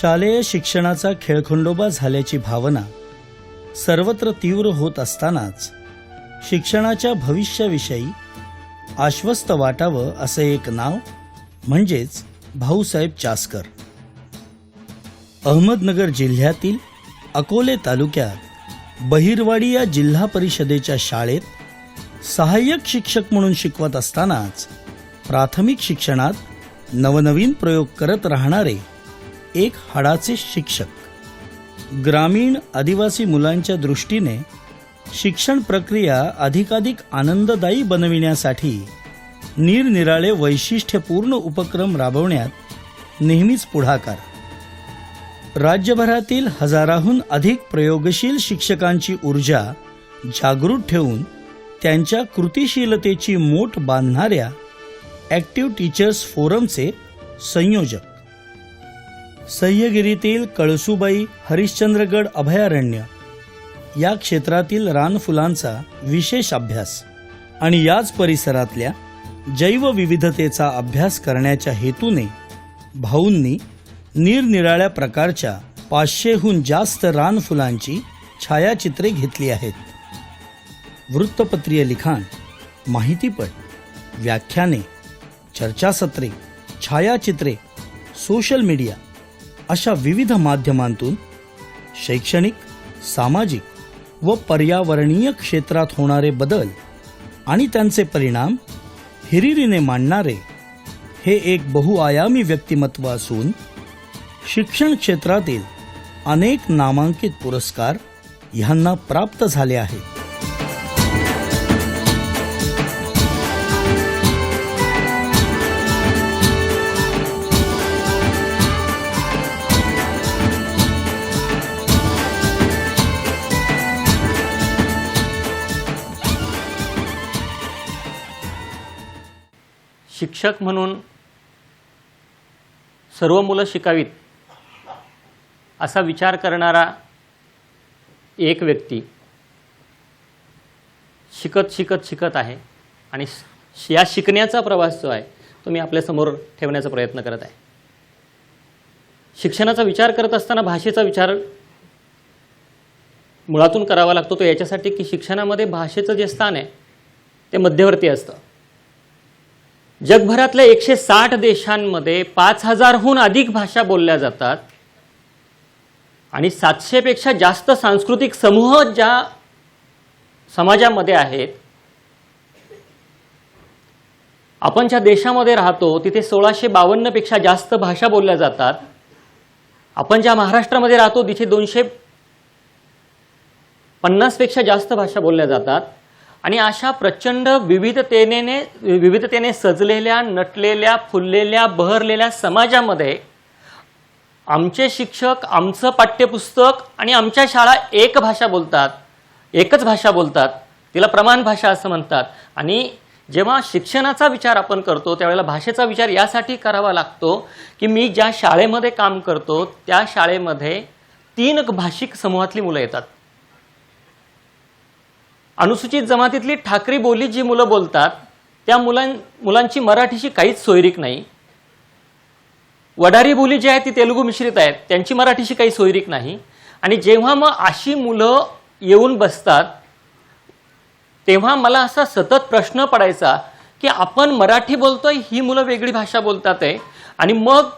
शालेय शिक्षणाचा खेळखंडोबा झाल्याची भावना सर्वत्र तीव्र होत असतानाच शिक्षणाच्या भविष्याविषयी आश्वस्त वाटावं असं एक नाव म्हणजेच भाऊसाहेब चासकर. अहमदनगर जिल्ह्यातील अकोले तालुक्यात बहिरवाडी या जिल्हा परिषदेच्या शाळेत सहाय्यक शिक्षक म्हणून शिकवत असतानाच प्राथमिक शिक्षणात नवनवीन प्रयोग करत राहणारे एक हाडाचे शिक्षक. ग्रामीण आदिवासी मुलांच्या दृष्टीने शिक्षण प्रक्रिया अधिकाधिक आनंददायी बनविण्यासाठी निरनिराळे वैशिष्ट्यपूर्ण उपक्रम राबवण्यात नेहमीच पुढाकार. राज्यभरातील हजाराहून अधिक प्रयोगशील शिक्षकांची ऊर्जा जागृत ठेवून त्यांच्या कृतिशीलतेची मोठ बांधणाऱ्या ॲक्टिव्ह टीचर्स फोरमचे संयोजक. सह्यगिरीतील कळसुबाई हरिश्चंद्रगड अभयारण्य. या क्षेत्रातील रानफुलांचा विशेष अभ्यास आणि याच परिसरातल्या जैवविविधतेचा अभ्यास करण्याच्या हेतूने भाऊंनी निरनिराळ्या प्रकारच्या पाचशेहून जास्त रानफुलांची छायाचित्रे घेतली आहेत. वृत्तपत्रीय लिखाण माहितीपट व्याख्याने चर्चासत्रे छायाचित्रे सोशल मीडिया अशा विविध माध्यमांतून शैक्षणिक सामाजिक व पर्यावरणीय क्षेत्रात होणारे बदल आणि त्यांचे परिणाम हिरिरीने मांडणारे हे एक बहुआयामी व्यक्तिमत्व असून शिक्षण क्षेत्रातील अनेक नामांकित पुरस्कार ह्यांना प्राप्त झाले आहेत. शिक्षक म्हणून सर्व मुलं शिकावीत असा विचार करणारा एक व्यक्ती शिकत शिकत शिकत आहे आणि या शिकण्याचा प्रवास जो आहे तो मी आपल्यासमोर ठेवण्याचा प्रयत्न करत आहे. शिक्षणाचा विचार करत असताना भाषेचा विचार मुळातून करावा लागतो तो याच्यासाठी की शिक्षणामध्ये भाषेचं जे स्थान आहे ते मध्यवर्ती असतं. जगभरातल्या एकशे साठ देशांमध्ये पाच हजारहून अधिक भाषा बोलल्या जातात. आणि सातशेपेक्षा जास्त सांस्कृतिक समूह ज्या समाजामध्ये आहेत आपण ज्या देशामध्ये राहतो तिथे सोळाशे बावन्नपेक्षा जास्त भाषा बोलल्या जातात. आपण ज्या महाराष्ट्रामध्ये राहतो तिथे दोनशे पन्नासपेक्षा जास्त भाषा बोलल्या जातात. आणि अशा प्रचंड विविधतेने विविधतेने सजलेल्या नटलेल्या फुललेल्या बहरलेल्या समाजामध्ये आमचे शिक्षक आमचं पाठ्यपुस्तक आणि आमच्या शाळा एक भाषा बोलतात एकच भाषा बोलतात. तिला प्रमाण भाषा असं म्हणतात. आणि जेव्हा शिक्षणाचा विचार आपण करतो त्यावेळेला भाषेचा विचार यासाठी करावा लागतो की मी ज्या शाळेमध्ये काम करतो त्या शाळेमध्ये तीन भाषिक समूहातली मुलं येतात. अनुसूचित जमातीतली ठाकरी बोली जी मुलं बोलतात त्या मुलां मुलांची मराठीशी काहीच सोयरीक नाही. वडारी बोली जी आहे ती तेलुगू मिश्रित आहेत त्यांची मराठीशी काही सोयरीक नाही. आणि जेव्हा मग अशी मुलं येऊन बसतात तेव्हा मला असा सतत प्रश्न पडायचा की आपण मराठी बोलतोय ही मुलं वेगळी भाषा बोलतात आहे. आणि मग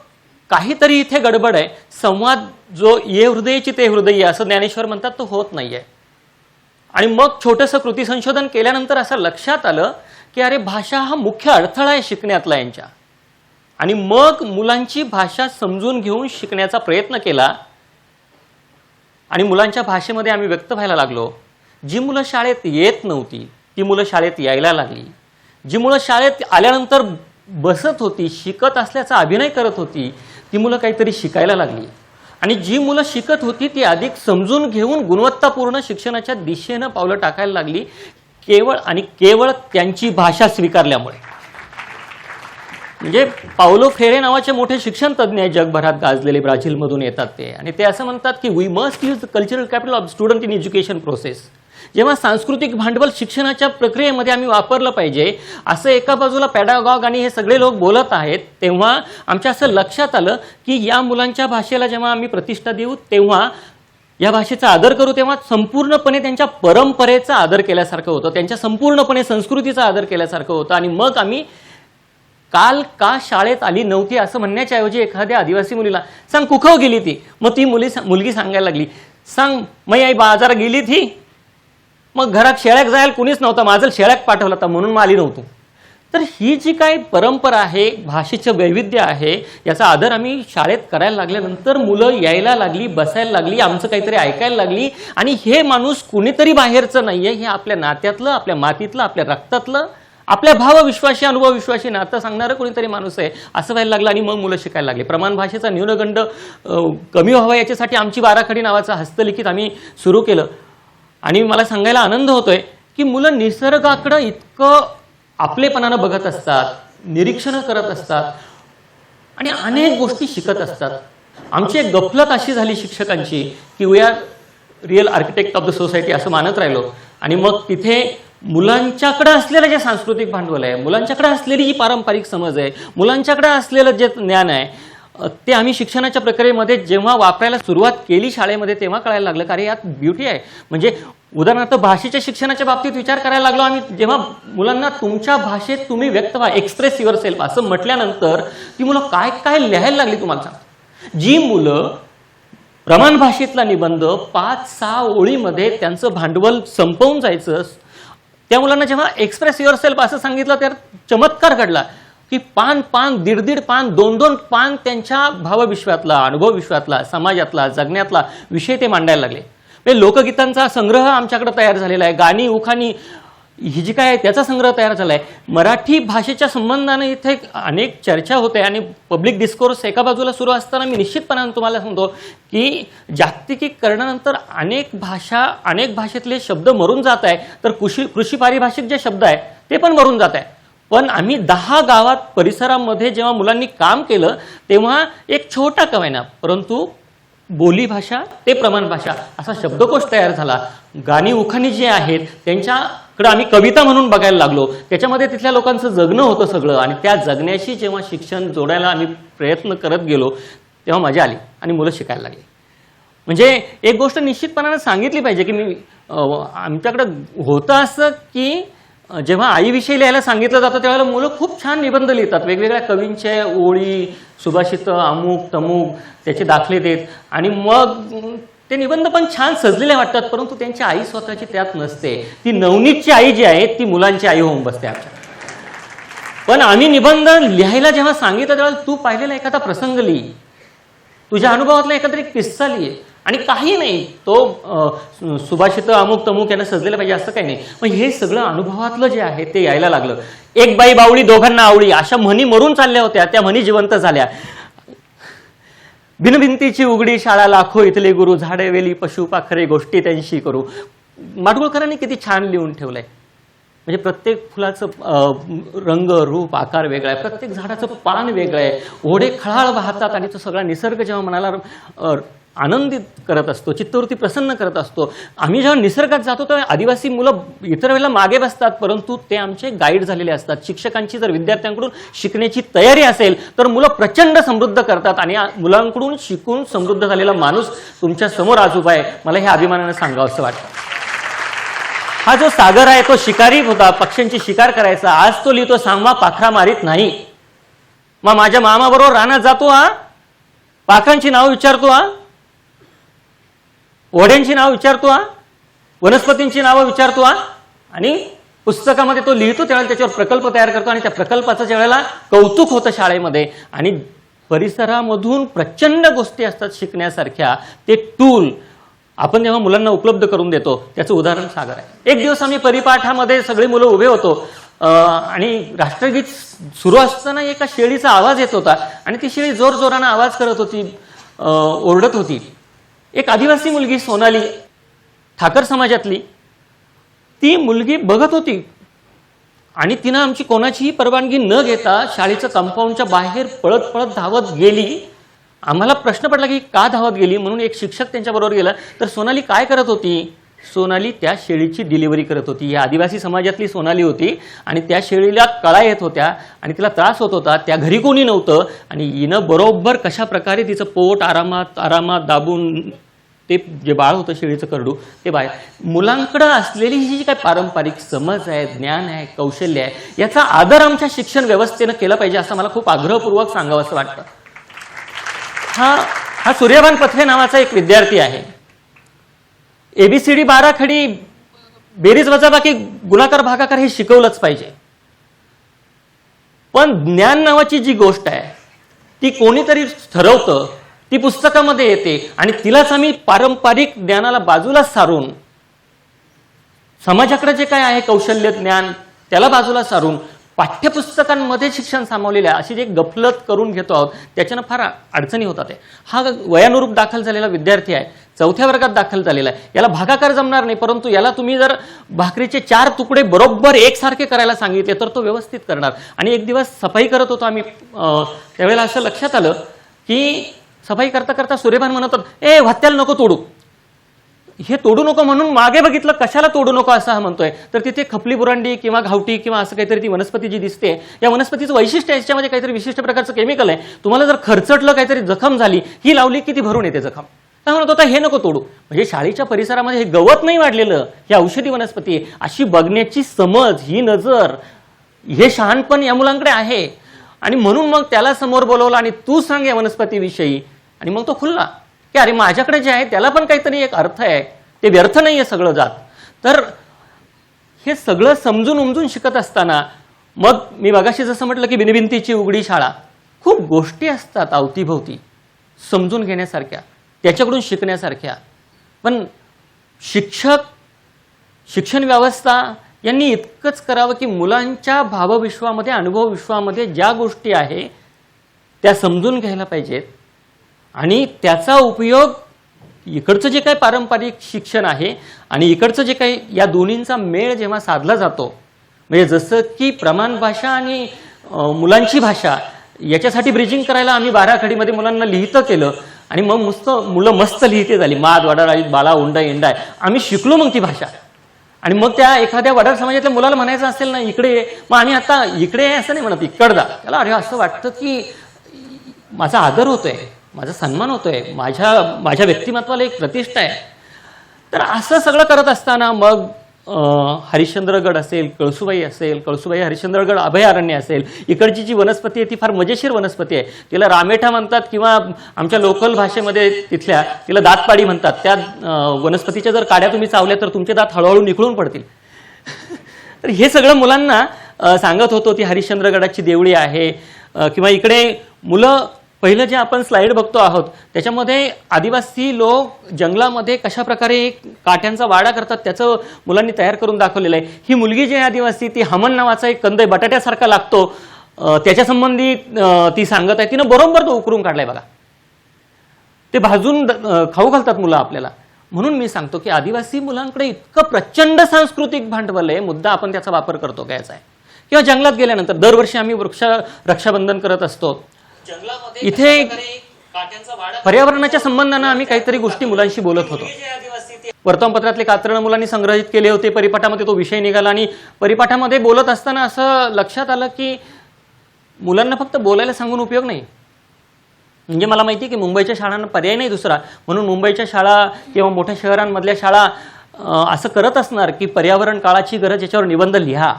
काहीतरी इथे गडबड आहे. संवाद जो ये हृदयची ते हृदय असं ज्ञानेश्वर म्हणतात तो होत नाही आहे आणि मग छोटंसं कृती संशोधन केल्यानंतर असं लक्षात आलं की अरे भाषा हा मुख्य अडथळा आहे शिकण्यातला यांच्या. आणि मग मुलांची भाषा समजून घेऊन शिकण्याचा प्रयत्न केला. आणि मुलांच्या भाषेमध्ये आम्ही व्यक्त व्हायला लागलो. जी मुलं शाळेत येत नव्हती ती मुलं शाळेत यायला लागली. जी मुलं शाळेत आल्यानंतर बसत होती शिकत असल्याचा अभिनय करत होती ती मुलं काहीतरी शिकायला लागली. आणि जी मुलं शिकत होती ती अधिक समजून घेऊन गुणवत्तापूर्ण शिक्षणाच्या दिशेनं पावलं टाकायला लागली केवळ आणि केवळ त्यांची भाषा स्वीकारल्यामुळे. म्हणजे पावलो फेरे नावाचे मोठे शिक्षण तज्ज्ञ आहे जगभरात गाजलेले ब्राझीलमधून येतात ते. आणि ते असं म्हणतात की we must use the cultural capital of student in education process जेव्हा सांस्कृतिक भांडवल शिक्षणाच्या प्रक्रियेमध्ये आम्ही वापरलं पाहिजे असं एका बाजूला पॅडागॉग आणि हे सगळे लोक बोलत आहेत तेव्हा आमच्या असं लक्षात आलं की या मुलांच्या भाषेला जेव्हा आम्ही प्रतिष्ठा देऊ तेव्हा या भाषेचा आदर करू तेव्हा संपूर्णपणे त्यांच्या परंपरेचा आदर केल्यासारखं होतं त्यांच्या संपूर्णपणे संस्कृतीचा आदर केल्यासारखं होतं आणि मग आम्ही काल का शाळेत आली नव्हती असं म्हणण्याच्या ऐवजी एखाद्या आदिवासी मुलीला सांग कुखव गेली ती? मग ती मुली मुलगी सांगायला लागली सांग मै आई बाजारात गेली ती? मग घरात शेळ्याक जायला कुणीच नव्हतं. माझं शेळ्याक पाठवलं होता म्हणून माली नव्हतो. तर ही जी काही परंपरा आहे भाषेचं वैविध्य आहे याचा आदर आम्ही शाळेत करायला लागल्यानंतर मुलं यायला लागली बसायला लागली आमचं काहीतरी ऐकायला लागली. आणि हे माणूस कुणीतरी बाहेरचं नाही आहे हे आपल्या नात्यातलं आपल्या मातीतलं आपल्या रक्तातलं आपल्या भावविश्वाशी अनुभवविश्वाशी नातं सांगणारं कोणीतरी माणूस आहे असं व्हायला लागलं. आणि मग मुलं शिकायला लागली. प्रमाण भाषेचा न्यूनगंड कमी व्हावा याच्यासाठी आमची बाराखडी नावाचं हस्तलिखित आम्ही सुरू केलं. आणि मला सांगायला आनंद होतोय की मुलं निसर्गाकडं इतकं आपलेपणानं बघत असतात निरीक्षणं करत असतात आणि अनेक गोष्टी शिकत असतात. आमची एक गफलत अशी झाली शिक्षकांची की we are real architect of the society असं मानत राहिलो. आणि मग तिथे मुलांच्याकडे असलेलं जे सांस्कृतिक भांडवल आहे मुलांच्याकडे असलेली जी पारंपरिक समज आहे मुलांच्याकडे असलेलं जे ज्ञान आहे ते आम्ही शिक्षणाच्या प्रक्रियेमध्ये जेव्हा वापरायला सुरुवात केली शाळेमध्ये तेव्हा कळायला लागलं. कारण यात ब्युटी आहे. म्हणजे उदाहरणार्थ भाषेच्या शिक्षणाच्या बाबतीत विचार करायला लागलो आम्ही जेव्हा मुलांना तुमच्या भाषेत तुम्ही व्यक्त व्हा एक्सप्रेस युअर सेल्फ असं म्हटल्यानंतर ती मुलं काय काय लिहायला लागली तुम्हाला सांग जी मुलं प्रमाण भाषेतला निबंध पाच सहा ओळीमध्ये त्यांचं भांडवल संपवून जायचं त्या मुलांना जेव्हा एक्सप्रेस युअर सेल्फ असं सांगितलं तर चमत्कार घडला. की पान पान दीड दीड पान दोन दोन पान त्यांच्या भावविश्वातला अनुभव विश्वातला समाजातला जगण्यातला विषय ते मांडायला लागले. म्हणजे लोकगीतांचा संग्रह आमच्याकडे तयार झालेला आहे. गाणी उखाणी ही जी काय आहे त्याचा संग्रह तयार झाला आहे मराठी भाषेच्या संबंधाने इथे अनेक चर्चा होते आणि पब्लिक डिस्कोर्स एका बाजूला सुरू असताना मी निश्चितपणाने तुम्हाला सांगतो की जागतिकीकरणानंतर अनेक भाषा अनेक भाषेतले शब्द मरून जात आहे. तर कृषी कृषी पारिभाषिक जे शब्द आहे ते पण मरून जात आहे. पण आम्ही दहा गावात परिसरामध्ये जेव्हा मुलांनी काम केलं तेव्हा एक छोटा कवायना परंतु बोलीभाषा ते प्रमाण भाषा असा शब्दकोश तयार झाला. गाणी उखाणी जे आहेत त्यांच्याकडे आम्ही कविता म्हणून बघायला लागलो. त्याच्यामध्ये तिथल्या लोकांचं जगणं होतं सगळं आणि त्या जगण्याशी जेव्हा शिक्षण जोडायला आम्ही प्रयत्न करत गेलो तेव्हा मजा आली आणि मुलं शिकायला लागली. म्हणजे एक गोष्ट निश्चितपणानं सांगितली पाहिजे की मी आमच्याकडं होतं असं की जेव्हा आईविषयी लिहायला सांगितलं जातं त्यावेळेला मुलं खूप छान निबंध लिहितात. वेगवेगळ्या कवींचे ओळी सुभाषित अमुक तमुक त्याचे दाखले देत. आणि मग ते निबंध पण छान सजलेले वाटतात परंतु त्यांची आई स्वतःची त्यात नसते. ती नवनीतची आई जी आहे ती मुलांची आई होऊन बसते आमच्या. पण आम्ही निबंध लिहायला जेव्हा सांगितलं त्यावेळेला तू पाहिलेला एखादा प्रसंग लिही. तुझ्या अनुभवातला एखादा एक किस्सा लिही. आणि काही नाही तो सुभाषित अमुक तमुक यांना सजलेलं पाहिजे असं काही नाही. मग हे सगळं अनुभवातलं जे आहे ते यायला लागलं. एक बाई बावळी दोघांना आवळी अशा म्हणी मरून चालल्या होत्या त्या म्हणी जिवंत झाल्या. भिनभिंतीची उघडी शाळा लाखो इथले गुरु झाडे वेली पशु पाखरे गोष्टी त्यांशी करू. माडगुळकरांनी किती छान लिहून ठेवलंय. म्हणजे प्रत्येक फुलाचं रंग रूप आकार वेगळा आहे. प्रत्येक झाडाचं पान वेगळं आहे. ओढे खळाळ वाहतात आणि तो सगळा निसर्ग जेव्हा मनाला आनंदित करत असतो चित्तवृत्ती प्रसन्न करत असतो. आम्ही जेव्हा निसर्गात जातो तेव्हा आदिवासी मुलं इतर वेळेला मागे बसतात परंतु ते आमचे गाईड झालेले असतात. शिक्षकांची जर विद्यार्थ्यांकडून शिकण्याची तयारी असेल तर मुलं प्रचंड समृद्ध करतात आणि मुलांकडून शिकून समृद्ध झालेला माणूस तुमच्यासमोर आजोबा आहे. मला हे अभिमानानं सांगावं असं वाटतं. हा जो सागर आहे तो शिकारी होता. पक्ष्यांची शिकार करायचा. आज तो लिहितो सांगवा पाखरा मारीत नाही. मग माझ्या मामाबरोबर रानात जातो हा. पाखरांची नाव विचारतो हा. ओढ्यांची नावं विचारतो हा? वनस्पतींची नावं विचारतो हा? आणि पुस्तकामध्ये तो लिहितो त्यावेळेला त्याच्यावर प्रकल्प तयार करतो आणि त्या प्रकल्पाचं ज्यावेळेला कौतुक होतं शाळेमध्ये आणि परिसरामधून प्रचंड गोष्टी असतात शिकण्यासारख्या ते टूल आपण जेव्हा मुलांना उपलब्ध करून देतो त्याचं उदाहरण सागर आहे. एक दिवस आम्ही परिपाठामध्ये सगळी मुलं उभे होतो आणि राष्ट्रगीत सुरू असताना एका शेळीचा आवाज येत होता आणि ती शेळी जोर जोरानं आवाज करत होती ओरडत होती. एक आदिवासी मुलगी सोनाली ठाकर समाजातली. ती मुलगी बघत होती. आणि तिनं आमची कोणाचीही परवानगी न घेता शाळेचं कंपाऊंडच्या बाहेर पळत पळत धावत गेली. आम्हाला प्रश्न पडला की का धावत गेली? म्हणून एक शिक्षक त्यांच्याबरोबर गेला. तर सोनाली काय करत होती? सोनाली त्या शेळीची डिलिव्हरी करत होती. ही आदिवासी समाजातली सोनाली होती आणि त्या शेळीला कळा येत होत्या आणि तिला त्रास होत होता. त्या घरी कोणी नव्हतं आणि हिनं बरोबर कशा प्रकारे तिचं पोट आरामात आरामात दाबून ते जे बाळ होतं शेळीचं करडू ते बाळ मुलांकडं असलेली ही जी काय पारंपरिक समज आहे ज्ञान आहे कौशल्य आहे याचा आदर आमच्या शिक्षण व्यवस्थेनं केला पाहिजे असं मला खूप आग्रहपूर्वक सांगावं असं वाटतं. हा हा सूर्यभान पथरे नावाचा एक विद्यार्थी आहे. एबीसीडी बारा खडी बेरीज वजाबाकी गुणाकार भागाकार हे शिकवलंच पाहिजे. पण ज्ञान नावाची जी गोष्ट आहे ती कोणीतरी ठरवतं ती पुस्तकामध्ये येते आणि तिलाच आम्ही पारंपरिक ज्ञानाला बाजूला सारून समाजाकडे जे काय आहे कौशल्य ज्ञान त्याला बाजूला सारून पाठ्यपुस्तकांमध्ये शिक्षण सामावलेलं आहे. अशी जे गफलत करून घेतो आहोत त्याच्यानं फार अडचणी होतात. हा वयानुरूप दाखल झालेला विद्यार्थी आहे चौथ्या वर्गात दाखल झालेला आहे. याला भागाकार जमणार नाही परंतु याला तुम्ही जर भाकरीचे चार तुकडे बरोबर एकसारखे करायला सांगितले तर तो व्यवस्थित करणार. आणि एक दिवस सफाई करत होतो आम्ही त्यावेळेला असं लक्षात आलं की सफाई करता करता सूर्यभान म्हणत होत ए हत्याला नको तोडू. हे तोडू नको म्हणून मागे बघितलं कशाला तोडू नको असं हा म्हणतोय. तर तिथे खपली बुरांडी किंवा घावटी किंवा असं काहीतरी ती वनस्पती जी दिसते या वनस्पतीचं वैशिष्ट्य आहे याच्यामध्ये काहीतरी विशिष्ट प्रकारचं केमिकल आहे. तुम्हाला जर खर्चटलं काहीतरी जखम झाली ही लावली की ती भरून येते जखम. काय म्हणत होता हे नको तोडू. म्हणजे शाळेच्या परिसरामध्ये हे गवत नाही वाढलेलं ही औषधी वनस्पती अशी बघण्याची समज ही नजर हे शहाणपण या मुलांकडे आहे. आणि म्हणून मग त्याला समोर बोलवलं आणि तू सांग या वनस्पतीविषयी. आणि मग तो खुलला. की अरे माझ्याकडे जे आहे त्याला पण काहीतरी एक अर्थ आहे. ते व्यर्थ नाही आहे सगळं जात. तर हे सगळं समजून उमजून शिकत असताना मग मी बघाशी जसं म्हटलं की बिनबिंतीची उघडी शाळा. खूप गोष्टी असतात अवतीभोवती समजून घेण्यासारख्या. त्याच्याकडून शिकण्यासारख्या. पण शिक्षक शिक्षण व्यवस्था यांनी इतकंच करावं की मुलांच्या भावविश्वामध्ये अनुभव विश्वामध्ये ज्या गोष्टी आहे त्या समजून घ्यायला पाहिजेत. आणि त्याचा उपयोग इकडचं जे काही पारंपरिक शिक्षण आहे आणि इकडचं जे काही या दोन्हींचा मेळ जेव्हा साधला जातो म्हणजे जसं की प्रमाण भाषा आणि मुलांची भाषा याच्यासाठी ब्रिजिंग करायला आम्ही बाराखडीमध्ये मुलांना लिहितं केलं. आणि मग मस्त मुलं मस्त लिहिते झाली. माद वडाळाळीत बाला उंडा इंडाय आम्ही शिकलो मग ती भाषा. आणि मग त्या एखाद्या वडार समाजातल्या मुलाला म्हणायचं असेल ना इकडे मग आम्ही आता इकडे आहे असं नाही म्हणत इकडदा त्याला अरे असं वाटतं की माझा आदर होतोय माझा सन्मान होतोय माझ्या माझ्या व्यक्तिमत्वाला एक प्रतिष्ठा आहे. तर असं सगळं करत असताना मग हरिश्चंद्रगड असेल कळसुबाई असेल कळसुबाई हरिश्चंद्रगड अभयारण्य असेल इकडची जी वनस्पती आहे ती फार मजेशीर वनस्पती आहे. तिला रामेठा म्हणतात किंवा आमच्या लोकल भाषेमध्ये तिथल्या तिला दातपाडी म्हणतात. त्या वनस्पतीच्या जर काड्या तुम्ही चावल्या तर तुमचे दात हळूहळू निखळून पडतील. तर हे सगळं मुलांना सांगत होतो ती हरिश्चंद्रगडाची देवळी आहे. किंवा इकडे मुलं पहिलं जे आपण स्लाइड बघतो आहोत त्याच्यामध्ये आदिवासी लोक जंगलामध्ये कशा प्रकारे काट्यांचा वाडा करतात त्याचं मुलांनी तयार करून दाखवलेलं आहे. ही मुलगी जी आहे आदिवासी ती हमन नावाचा एक कंद बटाट्यासारखा लागतो. त्याच्या संबंधी ती सांगत आहे तिनं बरोबर तो उकरून काढलाय बघा. ते भाजून खाऊ घालतात मुलं आपल्याला. म्हणून मी सांगतो की आदिवासी मुलांकडे इतकं प्रचंड सांस्कृतिक भांडवल आहे मुद्दा आपण त्याचा वापर करतो घ्यायचा आहे. किंवा जंगलात गेल्यानंतर दरवर्षी आम्ही वृक्ष रक्षाबंधन करत असतो. इथे पर्यावरणाच्या संबंधानं आम्ही काहीतरी गोष्टी मुलांशी बोलत होतो. वर्तमानपत्रातले कात्रण मुलांनी संग्रहित केले होते परिपाठामध्ये तो विषय निघाला आणि परिपाठामध्ये बोलत असताना असं लक्षात आलं की मुलांना फक्त बोलायला सांगून उपयोग नाही. म्हणजे मला माहिती आहे की मुंबईच्या शाळांना पर्याय नाही दुसरा. म्हणून मुंबईच्या शाळा किंवा मोठ्या शहरांमधल्या शाळा असं करत असणार की पर्यावरण काळाची गरज याच्यावर निबंध लिहा.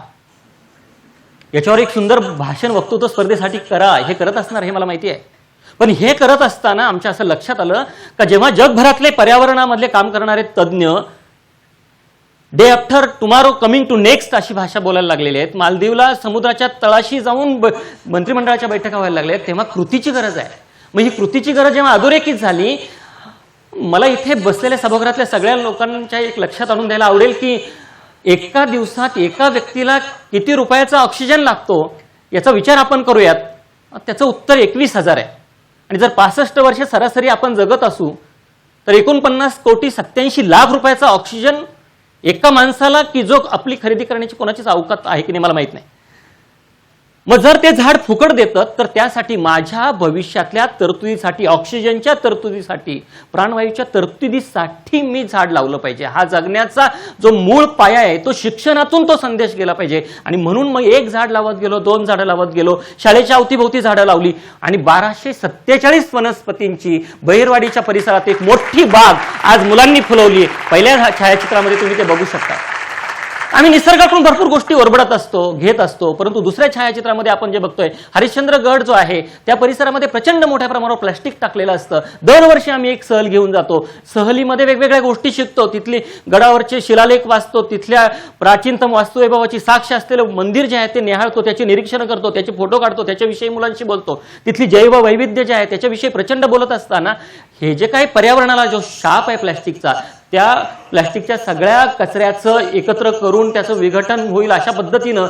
याच्यावर एक सुंदर भाषण वक्तृत्व स्पर्धेसाठी करा हे करत असणार हे मला माहिती आहे. पण हे करत असताना आमच्या असं लक्षात आलं का जेव्हा जगभरातले पर्यावरणामधले काम करणारे तज्ज्ञ day after tomorrow coming to next अशी भाषा बोलायला लागलेली आहेत. मालदीवला समुद्राच्या तळाशी जाऊन ब- मंत्रिमंडळाच्या बैठका व्हायला लागल्या आहेत. तेव्हा कृतीची गरज आहे. मग ही कृतीची गरज जेव्हा अधोरेखित झाली मला इथे बसलेल्या सभागृहातल्या सगळ्या लोकांच्या एक लक्षात आणून द्यायला आवडेल की एका दिवसात एका व्यक्तीला किती रुपयाचा ऑक्सिजन लागतो याचा विचार आपण करूयात. त्याचं उत्तर एकवीस हजार आहे. आणि जर पासष्ट वर्ष सरासरी आपण जगत असू तर एकोणपन्नास कोटी सत्याऐंशी लाख रुपयाचा ऑक्सिजन एका माणसाला की जो आपली खरेदी करण्याची कोणाचीच अवकात आहे की नाही मला माहीत नाही. मग जर ते झाड फुकट देतं तर त्यासाठी माझ्या भविष्यातल्या तरतुदीसाठी ऑक्सिजनच्या तरतुदीसाठी प्राणवायूच्या तरतुदीसाठी मी झाड लावलं पाहिजे. हा जगण्याचा जो मूळ पाया आहे तो शिक्षणातून तो संदेश गेला पाहिजे. आणि म्हणून मग एक झाड लावत गेलो दोन झाडं लावत गेलो शाळेच्या अवतीभोवती झाडं लावली. आणि बाराशे सत्तेचाळीस वनस्पतींची बहिरवाडीच्या परिसरात एक मोठी बाग आज मुलांनी फुलवली पहिल्या छायाचित्रामध्ये तुम्ही ते बघू शकता. आम्ही निसर्गाकडून भरपूर गोष्टी ओरबडत असतो घेत असतो परंतु दुसऱ्या छायाचित्रामध्ये आपण जे बघतोय हरिश्चंद्रगड जो आहे त्या परिसरामध्ये प्रचंड मोठ्या प्रमाणावर प्लास्टिक टाकलेलं असतं. दरवर्षी आम्ही एक सहल घेऊन जातो. सहलीमध्ये वेगवेगळ्या गोष्टी शिकतो. तिथली गडावरचे शिलालेख वाचतो. तिथल्या प्राचीनतम वास्तुवैभवाची साक्ष असलेलं मंदिर जे आहे ते निहाळतो. त्याची निरीक्षण करतो. त्याचे फोटो काढतो. त्याच्याविषयी मुलांशी बोलतो. तिथली जैव वैविध्य जे आहे त्याच्याविषयी प्रचंड बोलत असताना हे जे काही पर्यावरणाला जो शाप आहे प्लास्टिकचा त्या प्लॅस्टिकच्या सगळ्या कचऱ्याचं एकत्र करून त्याचं विघटन होईल अशा पद्धतीनं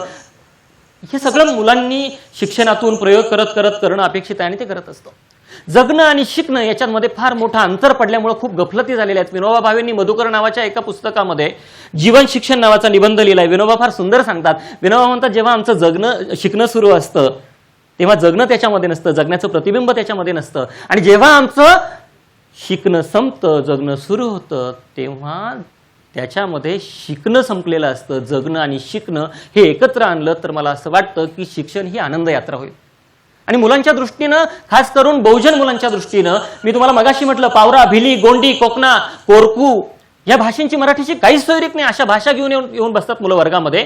हे सगळं मुलांनी शिक्षणातून प्रयोग करत करत करणं अपेक्षित आहे आणि ते करत असतं. जगणं आणि शिकणं याच्यामध्ये फार मोठा अंतर पडल्यामुळे खूप गफलती झालेल्या आहेत. विनोबा भावेंनी मधुकर नावाच्या एका पुस्तकामध्ये जीवन शिक्षण नावाचा निबंध लिहिलाय. विनोबा फार सुंदर सांगतात. विनोबा म्हणतात जेव्हा आमचं जगणं शिकणं सुरू असतं तेव्हा जगणं त्याच्यामध्ये नसतं जगण्याचं प्रतिबिंब त्याच्यामध्ये नसतं. आणि जेव्हा आमचं शिकणं संपतं जगणं सुरू होतं तेव्हा त्याच्यामध्ये शिकणं संपलेलं असतं. जगणं आणि शिकणं हे एकत्र आणलं तर मला असं वाटतं की शिक्षण ही आनंद यात्रा होईल. आणि मुलांच्या दृष्टीनं खास करून बहुजन मुलांच्या दृष्टीनं मी तुम्हाला मगाशी म्हटलं पावरा भिली गोंडी कोकणा कोरकू या भाषांची मराठीशी काहीच सोयरीक नाही. अशा भाषा घेऊन येऊन येऊन बसतात मुलं वर्गामध्ये.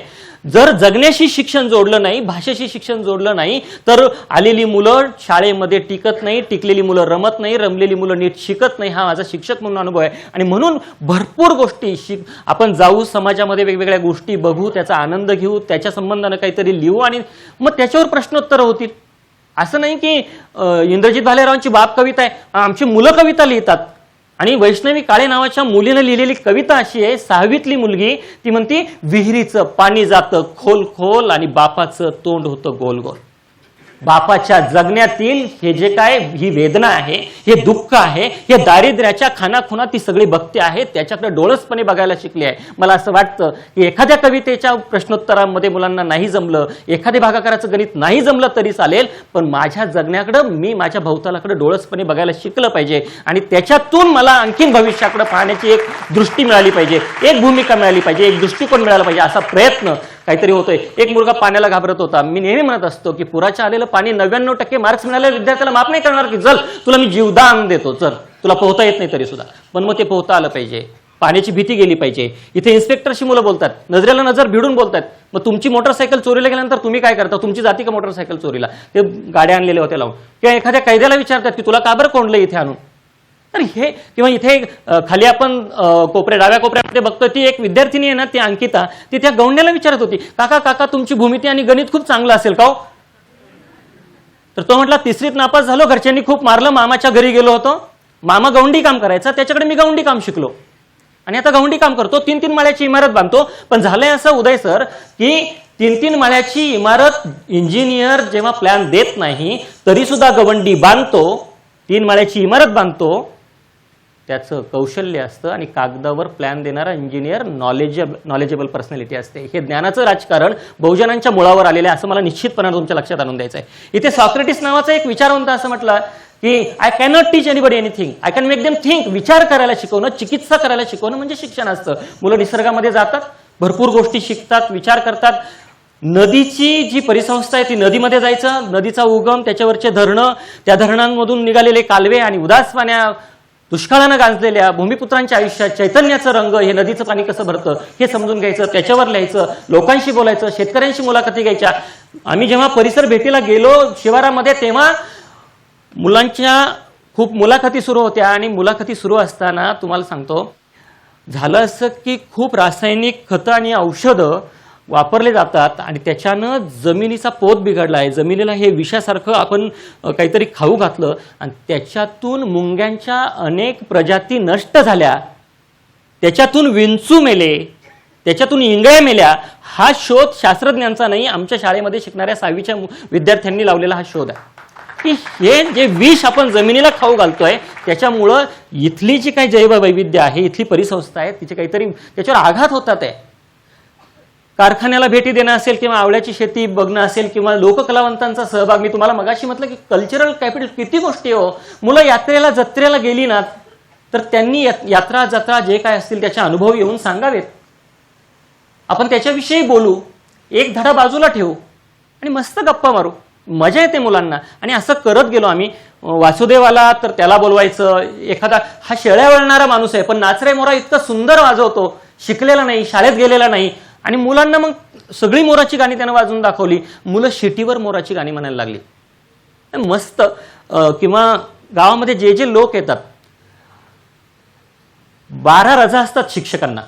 जर जगण्याशी शिक्षण जोडलं नाही भाषेशी शिक्षण जोडलं नाही तर आलेली मुलं शाळेमध्ये टिकत नाही टिकलेली मुलं रमत नाही रमलेली मुलं नीट शिकत नाही. हा माझा शिक्षक म्हणून अनुभव आहे. आणि म्हणून भरपूर गोष्टी शिक आपण जाऊ समाजामध्ये वेगवेगळ्या गोष्टी बघू त्याचा आनंद घेऊ त्याच्या संबंधानं काहीतरी लिहू आणि मग त्याच्यावर प्रश्नोत्तर होतील. असं नाही की इंद्रजित भालेरावांची बाप कविता आहे. आमची मुलं कविता लिहितात. आणि वैष्णवी काळे नावाच्या मुलीनं लिहिलेली कविता अशी आहे सहावीतली मुलगी ती म्हणती विहिरीचं पाणी जातं खोल खोल आणि बापाचं तोंड होतं गोल गोल. बापाच्या जगण्यातील हे जे काय ही वेदना आहे हे दुःख आहे हे दारिद्र्याच्या खानाखुना ती सगळी भक्ती आहे त्याच्याकडे डोळसपणे बघायला शिकली आहे. मला असं वाटतं की एखाद्या कवितेच्या प्रश्नोत्तरामध्ये मुलांना नाही जमलं एखाद्या भागाकाराचं गणित नाही जमलं तरी चालेल पण माझ्या जगण्याकडं मी माझ्या भवतालाकडे डोळसपणे बघायला शिकलं पाहिजे. आणि त्याच्यातून मला आणखीन भविष्याकडे पाहण्याची एक दृष्टी मिळाली पाहिजे एक भूमिका मिळाली पाहिजे एक दृष्टिकोन मिळाला पाहिजे असा प्रयत्न काहीतरी होतोय. एक मुलगा पाण्याला घाबरत होता. मी नेहमी म्हणत असतो की पुराच्या आलेलं पाणी नव्याण्णव टक्के मार्क्स मिळालेल्या विद्यार्थ्याला माफ नाही करणार की चल तुला मी जीवदान देतो. चल तुला पोहता येत नाही तरी सुद्धा. पण मग ते पोहता आलं पाहिजे. पाण्याची भीती गेली पाहिजे. इथे इन्स्पेक्टरशी मुलं बोलतात. नजरेला नजर भिडून बोलतात. मग तुमची मोटरसायकल चोरीला गेल्यानंतर तुम्ही काय करता? तुमची जाती का मोटरसायकल चोरीला? ते गाड्या आणलेल्या होत्या लावून. किंवा एखाद्या कैद्याला विचारतात की तुला का बरं कोंडलं इथे आणून? तर हे किंवा इथे खाली आपण कोपऱ्या डाव्या कोपऱ्यामध्ये बघतो ती एक विद्यार्थिनी आहे ना ती अंकिता ती त्या गौंड्याला विचारत होती काका काका तुमची भूमिती आणि गणित खूप चांगलं असेल का हो?" तर तो म्हटला तिसरीत नापास झालो घरच्यांनी खूप मारलं मामाच्या घरी गेलो होतो. मामा गौंडी काम करायचा त्याच्याकडे मी गौंडी काम शिकलो. आणि आता गौंडी काम करतो तीन तीन माळ्याची इमारत बांधतो. पण झालंय असं उदय सर की तीन तीन माळ्याची इमारत इंजिनियर जेव्हा प्लॅन देत नाही तरी सुद्धा गवंडी बांधतो तीन माळ्याची इमारत बांधतो त्याचं कौशल्य असतं आणि कागदावर प्लॅन देणारा इंजिनियर नॉलेजेब नॉलेजेबल पर्सनॅलिटी असते. हे ज्ञानाचं राजकारण बहुजनांच्या मुळावर आलेलं आहे असं मला निश्चितपणे तुमच्या लक्षात आणून द्यायचं आहे इथे सॉक्रेटिस नावाचा एक विचारवंत असं म्हटलं की I cannot teach anybody anything I can make them think विचार करायला शिकवणं चिकित्सा करायला शिकवणं म्हणजे शिक्षण असतं. मुलं निसर्गामध्ये जातात भरपूर गोष्टी शिकतात विचार करतात. नदीची जी परिसंस्था आहे ती नदीमध्ये जायचं. नदीचा उगम त्याच्यावरचे धरणं त्या धरणांमधून निघालेले कालवे आणि उदास पाण्या दुष्काळानं गाजलेल्या भूमिपुत्रांच्या आयुष्यात चैतन्याचं रंग हे नदीचं पाणी कसं भरतं हे समजून घ्यायचं त्याच्यावर लिहायचं लोकांशी बोलायचं शेतकऱ्यांशी मुलाखती घ्यायच्या. आम्ही जेव्हा परिसर भेटीला गेलो शिवारामध्ये तेव्हा मुलांच्या खूप मुलाखती सुरू होत्या आणि मुलाखती सुरू असताना तुम्हाला सांगतो झालं असं की खूप रासायनिक खतं आणि औषधं वापरले जातात आणि त्याच्यानं जमिनीचा पोत बिघडला आहे. जमिनीला हे विषासारखं आपण काहीतरी खाऊ घातलं आणि त्याच्यातून मुंग्यांच्या अनेक प्रजाती नष्ट झाल्या. त्याच्यातून विंचू मेले त्याच्यातून इंगळ्या मेल्या. हा शोध शास्त्रज्ञांचा नाही आमच्या शाळेमध्ये शिकणाऱ्या सहावीच्या विद्यार्थ्यांनी लावलेला हा शोध आहे. की हे जे विष आपण जमिनीला खाऊ घालतोय त्याच्यामुळं इथली जी काही जैववैविध्य आहे इथली परिसंस्था आहे तिचे काहीतरी त्याच्यावर आघात होतात आहे. कारखान्याला भेटी देणं असेल किंवा आवळ्याची शेती बघणं असेल किंवा लोककलावंतांचा सहभाग मी तुम्हाला मगाशी म्हटलं की कल्चरल कॅपिटल किती गोष्टी आहे हो. मुलं यात्रेला जत्रेला गेली ना तर त्यांनी यात्रा जत्रा जे काय असतील त्याचे अनुभव येऊन सांगावेत. आपण त्याच्याविषयी बोलू एक धडा बाजूला ठेवू आणि मस्त गप्पा मारू. मजा येते मुलांना. आणि असं करत गेलो आम्ही. वासुदेवाला तर त्याला बोलवायचं. एखादा हा शेळ्या वळणारा माणूस आहे पण नाचरे मोरा इतका सुंदर वाजवतो. शिकलेला नाही शाळेत गेलेला नाही. आणि मुलांना मग सगळी मोराची गाणी त्यानं वाजवून दाखवली. मुलं शिटीवर मोराची गाणी म्हणायला लागली. मस्त किंवा गावामध्ये जे जे लोक येतात बारा रजा असतात शिक्षकांना.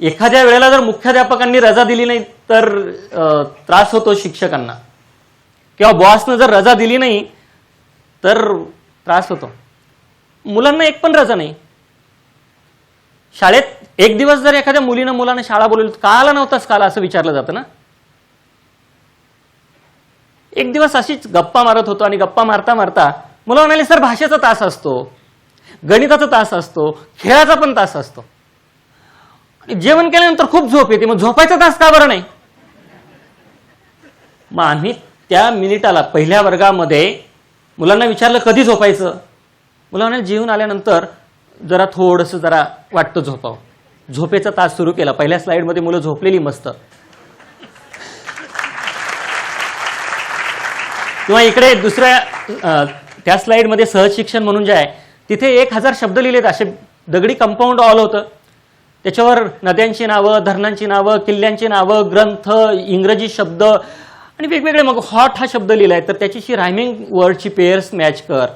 एखाद्या वेळेला जर मुख्याध्यापकांनी रजा दिली नाही तर त्रास होतो शिक्षकांना. किंवा बॉसनं जर रजा दिली नाही तर त्रास होतो. मुलांना एक पण रजा नाही. शाळेत एक दिवस जर एखाद्या मुलीनं मुलानं शाळा बोलवली का आला नव्हतास काल असं विचारलं जातं ना? एक दिवस अशीच गप्पा मारत होतो आणि गप्पा मारता मारता मुलं म्हणाले सर भाषेचा तास असतो गणिताचा तास असतो खेळाचा पण तास असतो. आणि जेवण केल्यानंतर खूप झोप येते. मग झोपायचा तास का बरं नाही? मग आम्ही त्या मिनिटाला पहिल्या वर्गामध्ये मुलांना विचारलं कधी झोपायचं? मुलांना जेवून आल्यानंतर जरा थोडंसं जरा वाटतं झोपावं. झोपेचा तास सुरू केला. पहिल्या स्लाईडमध्ये मुलं झोपलेली मस्त. किंवा इकडे दुसऱ्या त्या स्लाईडमध्ये सहज शिक्षण म्हणून जे आहे तिथे एक हजार शब्द लिहिलेत असे दगडी कंपाऊंड ऑल होतं. त्याच्यावर नद्यांची नावं धरणांची नावं किल्ल्यांची नावं ग्रंथ इंग्रजी शब्द आणि वेगवेगळे मग हॉट हा शब्द लिहिलाय. तर त्याच्याशी रायमिंग वर्डची पेअर्स मॅच कर.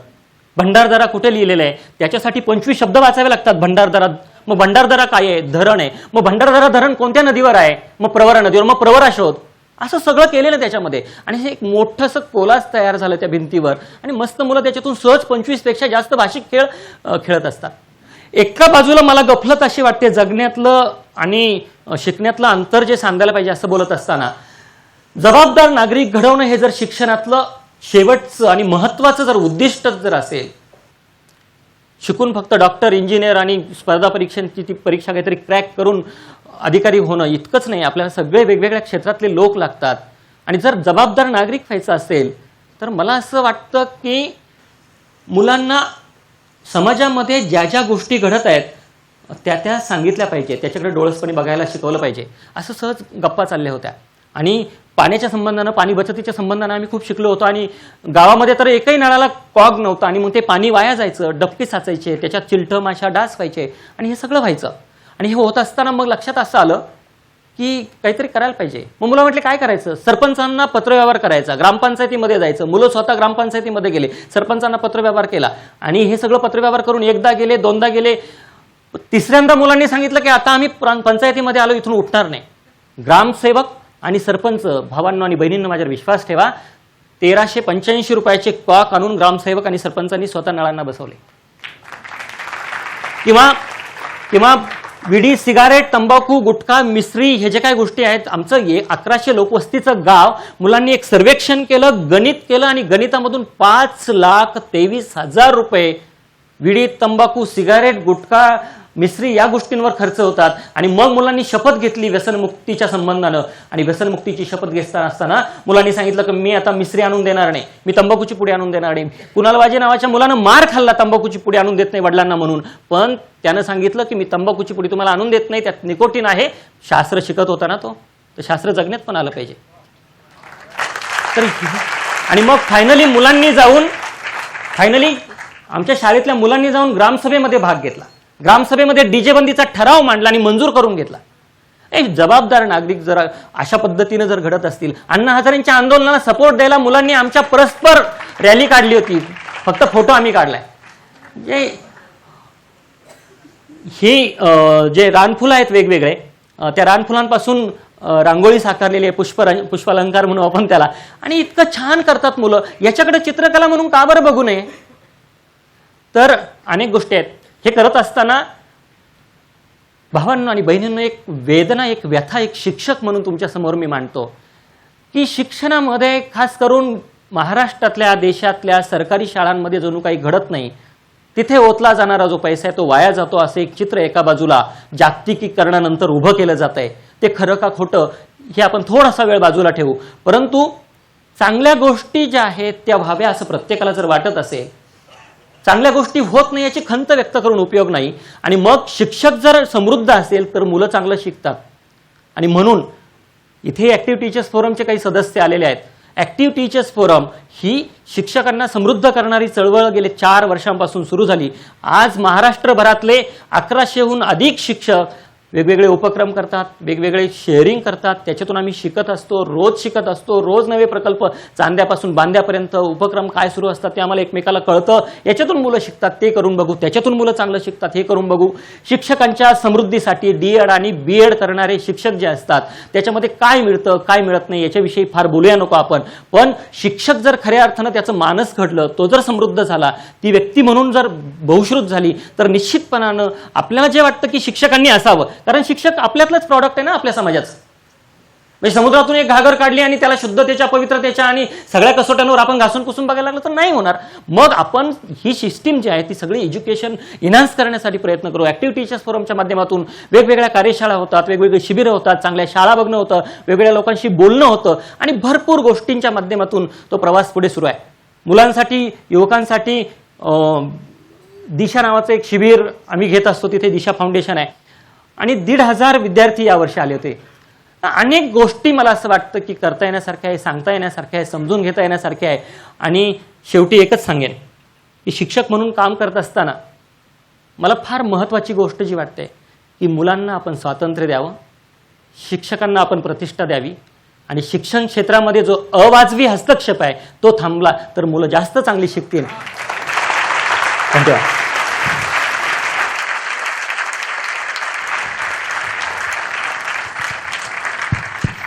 भंडारदारा कुठे लिहिलेलं आहे? त्याच्यासाठी पंचवीस शब्द वाचावे लागतात भंडारदारा मग भंडारदरा काय आहे? धरण आहे. मग भंडारदरा धरण कोणत्या नदीवर आहे? मग प्रवरा नदीवर. मग प्रवरा शोध. असं सगळं केलेलं त्याच्यामध्ये. आणि हे एक मोठंसं कोलाज तयार झालं त्या भिंतीवर. आणि मस्त मुलं त्याच्यातून सहज पंचवीसपेक्षा जास्त भाषिक खेळ खेळत असतात. एका बाजूला मला गफलत अशी वाटते जगण्यातलं आणि शिकण्यातलं अंतर जे सांगायला पाहिजे असं बोलत असताना. जबाबदार नागरिक घडवणं हे जर शिक्षणातलं शेवटचं आणि महत्वाचं जर उद्दिष्ट जर असेल शिकून फक्त डॉक्टर इंजिनियर आणि स्पर्धा परीक्षांची ती परीक्षा काहीतरी क्रॅक करून अधिकारी होणं इतकंच नाही. आपल्याला सगळे वेगवेगळ्या क्षेत्रातले लोक लागतात. आणि जर जबाबदार नागरिक व्हायचं असेल तर मला असं वाटतं की मुलांना समाजामध्ये ज्या ज्या गोष्टी घडत आहेत त्या त्या सांगितल्या पाहिजे त्याच्याकडे डोळसपणे बघायला शिकवलं पाहिजे. असं सहज गप्पा चालल्या होत्या. आणि पाण्याच्या संबंधानं पाणी बचतीच्या संबंधानं आम्ही खूप शिकलो होतो. आणि गावामध्ये तर एकही नळाला कॉग नव्हता आणि मग ते पाणी वाया जायचं डबके साचायचे त्याच्यात चिलटं माशा डास व्हायचे आणि हे सगळं व्हायचं. आणि हे होत असताना मग लक्षात असं आलं की काहीतरी करायला पाहिजे. मग मुलं म्हटले काय करायचं? सरपंचांना पत्रव्यवहार करायचा. ग्रामपंचायतीमध्ये जायचं. मुलं स्वतः ग्रामपंचायतीमध्ये गेले. सरपंचांना पत्रव्यवहार केला. आणि हे सगळं पत्रव्यवहार करून एकदा गेले दोनदा गेले. तिसऱ्यांदा मुलांनी सांगितलं की आता आम्ही पंचायतीमध्ये आलो इथून उठणार नाही. ग्रामसेवक आणि सरपंच भावांनो आणि बहिणींना माझ्यावर विश्वास ठेवा तेराशे पंच्याऐंशी रुपयाचे कॉक आणून ग्रामसेवक आणि सरपंचांनी स्वतः नळांना बसवले. किंवा किंवा विडी सिगारेट तंबाखू गुटखा मिश्री हे जे काही गोष्टी आहेत आमचं एक अकराशे लोकवस्तीचं गाव मुलांनी एक सर्वेक्षण केलं गणित केलं आणि गणितामधून पाच लाख तेवीस हजार रुपये विडी तंबाखू सिगारेट गुटखा मिस्त्री या गोष्टींवर खर्च होतात आणि मग मुलांनी शपथ घेतली व्यसनमुक्तीच्या संबंधानं. आणि व्यसनमुक्तीची शपथ घेत असताना मुलांनी सांगितलं की मी आता मिस्त्री आणून देणार नाही. मी तंबाखूची पुढे आणून देणार नाही कुणाल वाजे नावाच्या मुलानं मार खाल्ला तंबाखूची पुढे आणून देत नाही वडिलांना म्हणून. पण त्यानं सांगितलं की मी तंबाखूची पुढे तुम्हाला आणून देत नाही त्यात निकोटीन आहे. शास्त्र शिकत होता ना तो. तर शास्त्र जगण्यात पण आलं पाहिजे. तर आणि मग फायनली मुलांनी जाऊन फायनली आमच्या शाळेतल्या मुलांनी जाऊन ग्रामसभेमध्ये भाग घेतला. ग्रामसभेमध्ये डीजे बंदीचा ठराव मांडला आणि मंजूर करून घेतला. ए जबाबदार नागरिक जर अशा पद्धतीनं जर घडत असतील अण्णा हजारेंच्या आंदोलनाला सपोर्ट द्यायला मुलांनी आमच्या परस्पर रॅली काढली होती. फक्त फोटो आम्ही काढलाय. जे हे जे रानफुलं आहेत वेगवेगळे त्या रानफुलांपासून रांगोळी साकारलेली आहे पुष्प पुष्पालंकार म्हणू आपण त्याला. आणि इतकं छान करतात मुलं. याच्याकडे चित्रकला म्हणून का बरं बघू नये? तर अनेक गोष्टी आहेत. हे करत असताना भावांनो आणि बहिणींना एक वेदना एक व्यथा एक शिक्षक म्हणून तुमच्यासमोर मी मांडतो की शिक्षणामध्ये खास करून महाराष्ट्रातल्या देशातल्या सरकारी शाळांमध्ये जणू काही घडत नाही. तिथे ओतला जाणारा जो पैसा आहे तो वाया जातो असं एक चित्र एका बाजूला जागतिकीकरणानंतर उभं केलं जात आहे. ते खरं का खोटं हे आपण थोडासा वेळ बाजूला ठेवू. परंतु चांगल्या गोष्टी ज्या आहेत त्या व्हाव्या असं प्रत्येकाला जर वाटत असेल चांगल्या गोष्टी होत नाही याची खंत व्यक्त करून उपयोग नाही. आणि मग शिक्षक जर समृद्ध असेल तर मुलं चांगलं शिकतात. आणि म्हणून इथे ॲक्टिव्ह टीचर्स फोरमचे काही सदस्य आलेले आहेत. ॲक्टिव्ह टीचर्स फोरम ही शिक्षकांना समृद्ध करणारी चळवळ गेले चार वर्षांपासून सुरू झाली. आज महाराष्ट्रभरातले अकराशेहून अधिक शिक्षक वेगवेगळे उपक्रम करतात वेगवेगळे शेअरिंग करतात. त्याच्यातून आम्ही शिकत असतो रोज शिकत असतो रोज नवे प्रकल्प चांद्यापासून बांध्यापर्यंत उपक्रम काय सुरू असतात ते आम्हाला एकमेकाला कळतं. याच्यातून मुलं शिकतात ते करून बघू. त्याच्यातून मुलं चांगलं शिकतात हे करून बघू. शिक्षकांच्या समृद्धीसाठी डी एड आणि बी एड करणारे शिक्षक जे असतात त्याच्यामध्ये काय मिळतं काय मिळत नाही याच्याविषयी फार बोलूया नको आपण. पण शिक्षक जर खऱ्या अर्थानं त्याचं मानस घडलं तो जर समृद्ध झाला ती व्यक्ती म्हणून जर बहुश्रुत झाली तर निश्चितपणानं आपल्याला जे वाटतं की शिक्षकांनी असावं कारण शिक्षक आपल्यातलंच प्रॉडक्ट आहे ना आपल्या समाजाचं म्हणजे समुद्रातून एक घागर काढली आणि त्याला शुद्धतेच्या पवित्रतेच्या आणि सगळ्या कसोट्यांवर आपण घासून पुसून बघायला लागलं तर नाही होणार. मग आपण ही सिस्टीम जी आहे ती सगळी एज्युकेशन इन्हान्स करण्यासाठी प्रयत्न करू. ॲक्टिव्ह टीचर्स फोरमच्या माध्यमातून वेगवेगळ्या कार्यशाळा होतात वेगवेगळे शिबिरं होतात चांगल्या शाळा बघणं होतं वेगवेगळ्या लोकांशी बोलणं होतं आणि भरपूर गोष्टींच्या माध्यमातून तो प्रवास पुढे सुरू आहे. मुलांसाठी युवकांसाठी दिशा नावाचं एक शिबिर आम्ही घेत असतो तिथे दिशा फाउंडेशन आहे. आणि दीड हजार विद्यार्थी यावर्षी आले होते. अनेक गोष्टी मला असं वाटतं की करता येण्यासारख्या आहे सांगता येण्यासारख्या आहे समजून घेता येण्यासारख्या आहे. आणि शेवटी एकच सांगेन की शिक्षक म्हणून काम करत असताना मला फार महत्त्वाची गोष्ट जी वाटते की मुलांना आपण स्वातंत्र्य द्यावं शिक्षकांना आपण प्रतिष्ठा द्यावी आणि शिक्षण क्षेत्रामध्ये जो अवाजवी हस्तक्षेप आहे तो थांबला तर मुलं जास्त चांगली शिकतील. धन्यवाद.